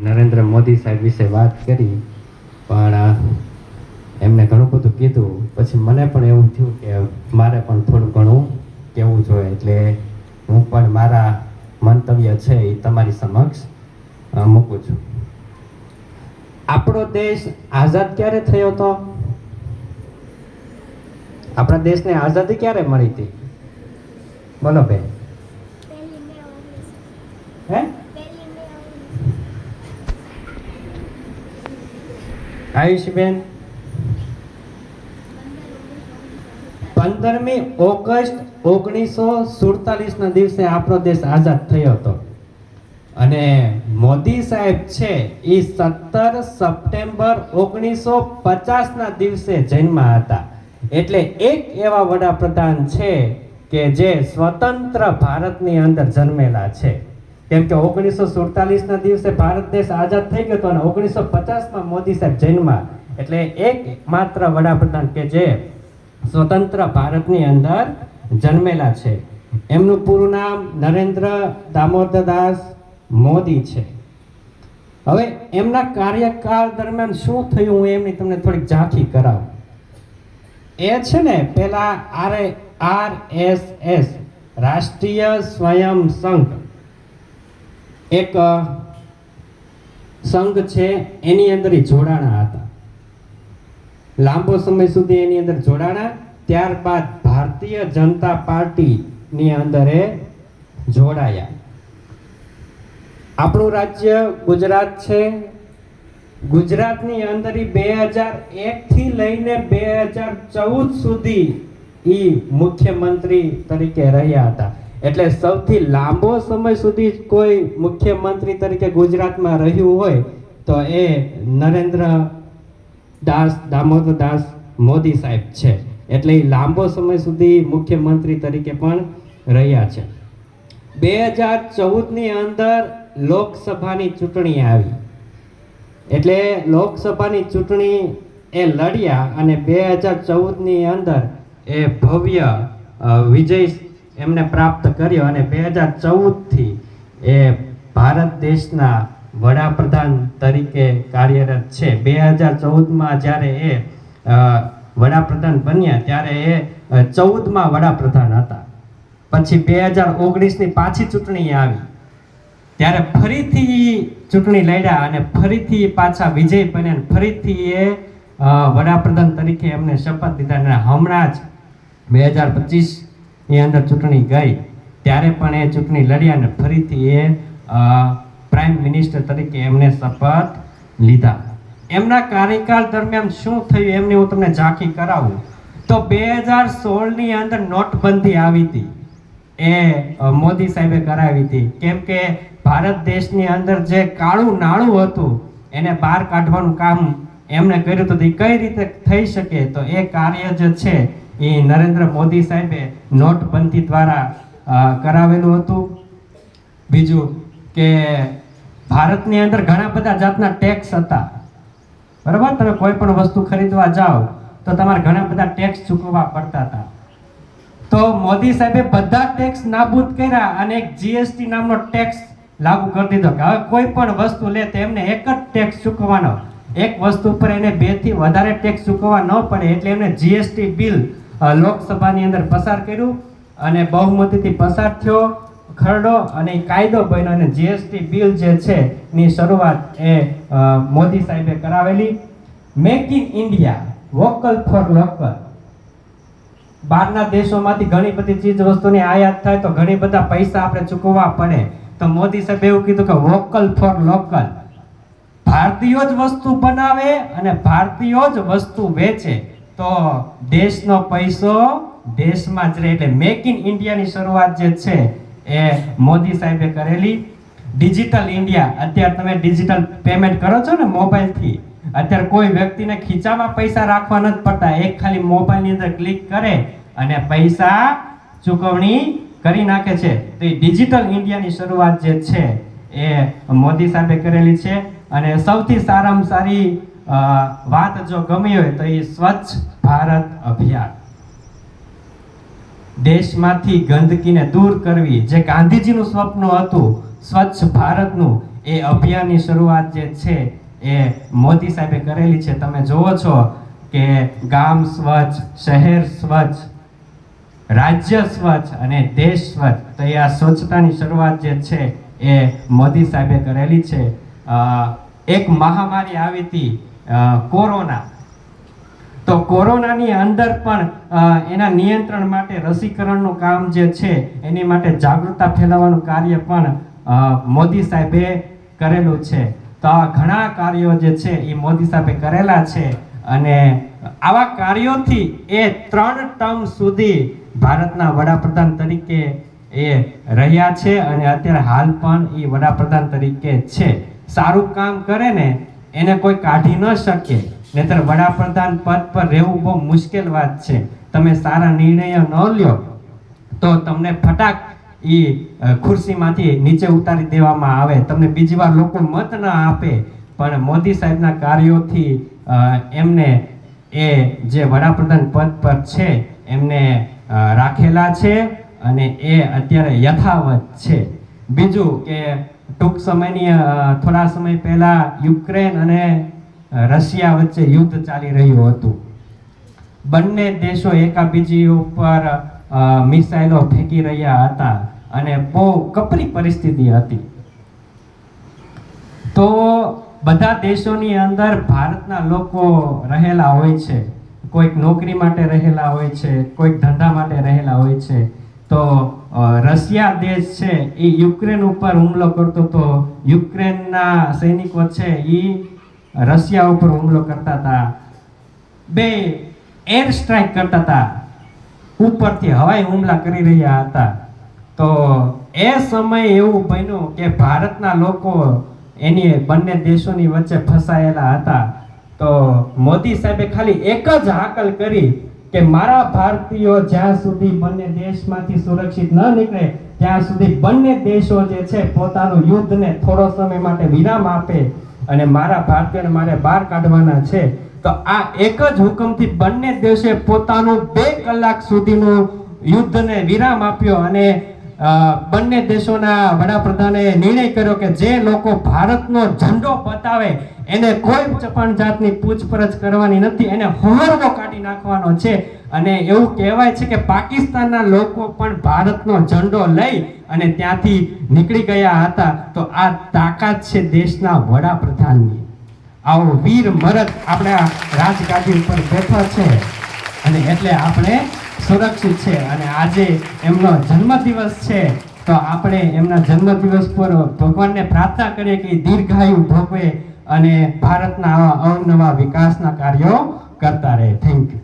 નરેન્દ્ર મોદી સાહેબ વિશે વાત કરી પણ એમને ઘણું બધું કીધું. પછી મને પણ એવું થયું કે મારે પણ થોડું ઘણું કહેવું જોઈએ. એટલે હું પણ મારા મંતવ્ય છે એ તમારી સમક્ષ મૂકું છું. આપણો દેશ આઝાદ ક્યારે થયો હતો આપણા દેશને આઝાદી ક્યારે મળી હતી? બોલો બેન. હે પહેલી મે ઓગણીસ આયુષબેન પંદરમી ઓગસ્ટ ઓગણીસો સુડતાલીસના દિવસે આપણો દેશ આઝાદ થયો હતો. અને મોદી સાહેબ છે એ સત્તર સપ્ટેમ્બર ઓગણીસો પચાસના દિવસે જન્મા હતા. એટલે એક એવા વડાપ્રધાન છે કે જે સ્વતંત્ર ભારતની અંદર જન્મેલા છે. કેમ કે ઓગણીસો સુડતાલીસના દિવસે ભારત દેશ આઝાદ થઈ ગયો હતો અને ઓગણીસો પચાસમાં મોદી સાહેબ જન્મા એટલે એક માત્ર વડાપ્રધાન કે જે સ્વતંત્ર ભારતની અંદર જન્મેલા છે. એમનું પૂરું નામ નરેન્દ્ર દામોદરદાસ મોદી છે. હવે એમના કાર્યકાળ દરમિયાન શું થયું હું એમની તમને થોડીક ઝાંખી કરાવું. એ છે ને, પેલા આર આર એસ એસ રાષ્ટ્રીય સ્વયં સંઘ. એક સંઘ છે, એની અંદર જોડાણા હતા. લાંબો સમય સુધી એની અંદર જોડાણા, ત્યારબાદ ભારતીય જનતા પાર્ટીની અંદર એ જોડાયા. આપણું રાજ્ય ગુજરાત છે. ગુજરાતની અંદર બે હજાર એકથી લઈને બે હજાર ચૌદ સુધી એ મુખ્યમંત્રી તરીકે રહ્યા હતા. એટલે સૌથી લાંબો સમય સુધી કોઈ મુખ્યમંત્રી તરીકે ગુજરાતમાં રહ્યું હોય, તો એ નરેન્દ્ર દાસ, દામોદર દાસ મોદી સાહેબ છે. એટલે લાંબો સમય સુધી મુખ્યમંત્રી તરીકે પણ રહ્યા છે. બે હજાર ચૌદની અંદર લોકસભાની ચૂંટણી આવી. એટલે લોકસભાની ચૂંટણી એ લડ્યા અને બે હજાર ચૌદની અંદર એ ભવ્ય વિજય એમને પ્રાપ્ત કર્યો અને બે હજાર ચૌદથી એ ભારત દેશના વડાપ્રધાન તરીકે કાર્યરત છે. બે હજાર ચૌદમાં જ્યારે એ વડાપ્રધાન બન્યા ત્યારે એ ચૌદમાં વડાપ્રધાન હતા. પછી બે હજાર ઓગણીસની પાછી ચૂંટણી આવી. ત્યારે ફરીથી ચૂંટણી લડ્યા અને ફરીથી પાછા વિજય બન્યા અને ફરીથી એ વડાપ્રધાન તરીકે એમને શપથ લીધા. અને હમણાં જ બે હજાર પચીસની અંદર ચૂંટણી ગઈ. ત્યારે પણ એ ચૂંટણી લડ્યા અને ફરીથી એ પ્રાઇમ મિનિસ્ટર તરીકે એમને શપથ લીધા. એમના કાર્યકાળ દરમિયાન શું થયું એમની હું તમને ઝાંખી કરાવું. તો બે હજાર સોળની અંદર નોટબંધી આવી હતી. એ મોદી સાહેબે કરાવી હતી. કેમ કે ભારત દેશની અંદર જે કાળું નાણું હતું, એને બહાર કાઢવાનું કામ એમણે કર્યું હતું. એ કઈ રીતે થઈ શકે? તો એ કાર્ય જે છે એ નરેન્દ્ર મોદી સાહેબે નોટબંધી દ્વારા કરાવેલું હતું. બીજું કે ભારતની અંદર ઘણા બધા જાતના ટેક્સ હતા. બરાબર? તમે કોઈ પણ વસ્તુ ખરીદવા જાઓ, તો તમારે ઘણા બધા ટેક્સ ચૂકવવા પડતા હતા. તો મોદી સાહેબે બધા ટેક્સ નાબૂદ કર્યા અને એક જીએસટી નામનો ટેક્સ લાગુ કરી દીધો કે હવે કોઈ પણ વસ્તુ લે તો એમને એક જ ટેક્સ ચૂકવવાનો. એક વસ્તુ પર એને બેથી વધારે ટેક્સ ચૂકવવા ન પડે એટલે એમને જીએસટી બિલ લોકસભાની અંદર પસાર કર્યું અને બહુમતીથી પસાર થયો. ખરડો અને કાયદો બન્યો અને જીએસટી બિલ જે છે ની શરૂઆત એ મોદી સાહેબે કરાવેલી. Make in India vocal for local બહારના દેશોમાંથી ઘણી બધી ચીજ વસ્તુની આયાત થાય તો ઘણી બધા પૈસા આપણે ચૂકવવા પડે. તો મોદી સાહેબે એવું કીધું કે વોકલ ફોર લોકલ ભારતીયો જ વસ્તુ બનાવે અને ભારતીયો જ વસ્તુ વેચે. તો દેશનો પૈસો દેશમાં જ રહે એટલે મેક ઇન ઇન્ડિયાની શરૂઆત જે છે એ મોદી સાહેબે કરેલી. ડિજિટલ ઇન્ડિયા અત્યારે તમે ડિજિટલ પેમેન્ટ કરો છો ને મોબાઈલથી, અત્યારે કોઈ વ્યક્તિને ખીચામાં પૈસા રાખવા નથી પડતા. એક ખાલી મોબાઈલની અંદર ક્લિક કરે અને પૈસા ચૂકવણી કરી નાખે છે. તો એ ડિજિટલ ઇન્ડિયાની શરૂઆત જે છે એ મોદી સાહેબે કરેલી છે. અને સૌથી સારામાં સારી વાત જો ગમી હોય તો એ સ્વચ્છ ભારત અભિયાન. દેશમાંથી ગંદકીને દૂર કરવી, જે ગાંધીજીનું સ્વપ્ન હતું, સ્વચ્છ ભારતનું, એ અભિયાનની શરૂઆત જે છે, એ મોદી સાહેબે કરેલી છે. તમે જુઓ છો કે ગામ સ્વચ્છ, શહેર સ્વચ્છ, રાજ્ય સ્વચ્છ અને દેશ સ્વચ્છ, તો એ આ સ્વચ્છતાની શરૂઆત જે છે, એ મોદી સાહેબે કરેલી છે. એક મહામારી આવી હતી કોરોના. તો કોરોનાની અંદર પણ એના નિયંત્રણ માટે રસીકરણનું કામ જે છે, એની માટે જાગૃતતા ફેલાવવાનું કાર્ય પણ મોદી સાહેબે કરેલું છે. તો આ ઘણા કાર્યો જે છે, એ મોદી સાહેબે કરેલા છે અને આવા કાર્યોથી એ ત્રણ ટર્મ સુધી ભારતના વડાપ્રધાન તરીકે એ રહ્યા છે અને અત્યારે હાલ પણ એ વડાપ્રધાન તરીકે છે. સારું કામ કરે ને એને કોઈ કાઢી ન શકે. નહીતર વડાપ્રધાન પદ પર રહેવું બહુ મુશ્કેલ વાત છે. તમે સારા નિર્ણયો ન લ્યો, તો તમને ફટાક એ ખુરશીમાંથી નીચે ઉતારી દેવામાં આવે. તમને બીજી વાર લોકો મત ન આપે. પણ મોદી સાહેબના કાર્યોથી એમને એ જે વડાપ્રધાન પદ પર છે, એમને રાખેલા છે અને એ અત્યારે યથાવત છે. બીજું કે ટૂંક સમયની થોડા સમય પહેલા યુક્રેન અને રશિયા વચ્ચે યુદ્ધ ચાલી રહ્યું હતું. બંને દેશો એકાબીજી ઉપર મિસાઇલો ફેંકી રહ્યા હતા અને બહુ કપરી પરિસ્થિતિ હતી. તો બધા દેશોની અંદર ભારતના લોકો રહેલા હોય છે. કોઈક નોકરી માટે રહેલા હોય છે, કોઈક ધંધા માટે રહેલા હોય છે. તો રશિયા દેશ છે એ યુક્રેન ઉપર હુમલો કરતો તો યુક્રેનના સૈનિકો છે એ રશિયા ઉપર હુમલો કરતા હતા. બે એર સ્ટ્રાઇક કરતા હતા. ઉપરથી હવાઈ હુમલા કરી રહ્યા હતા. તો એ સમયે એવું બન્યું કે ભારતના લોકો એની બંને દેશોની વચ્ચે ફસાયેલા હતા. તો મોદી સાહેબે ખાલી એક જ હાકલ કરી કે મારા ભારતીયો જ્યાં સુધી બંને દેશમાંથી સુરક્ષિત ન નીકળે, ત્યાં સુધી બંને દેશો જે છે પોતાનું યુદ્ધને થોડો સમય માટે વિરામ આપે અને મારા ભારતીયોને મારે બહાર કાઢવાના છે. તો આ એક જ હુકમથી બંને દેશે પોતાનું બે કલાક સુધીનું યુદ્ધને વિરામ આપ્યો અને બંને દેશોના વડાપ્રધાને નિર્ણય કર્યો કે જે લોકો ભારતનો ઝંડો બતાવે એને કોઈ પણ જાતની પૂછપરછ કરવાની નથી, એને હોરવો કાઢી નાખવાનો છે. અને એવું કહેવાય છે કે પાકિસ્તાનના લોકો પણ ભારતનો ઝંડો લઈ અને ત્યાંથી નીકળી ગયા હતા. તો આ તાકાત છે દેશના વડાપ્રધાનની. આવો વીર મરદ આપણા રાજગાદી ઉપર બેઠો છે. અને એટલે આપણે સુરક્ષિત છે. અને આજે એમનો જન્મદિવસ છે. તો આપણે એમના જન્મદિવસ પર ભગવાનને પ્રાર્થના કરીએ કે દીર્ઘાયુ ભોગવે અને ભારતના આવા અવનવા વિકાસના કાર્યો કરતા રહે. Thank you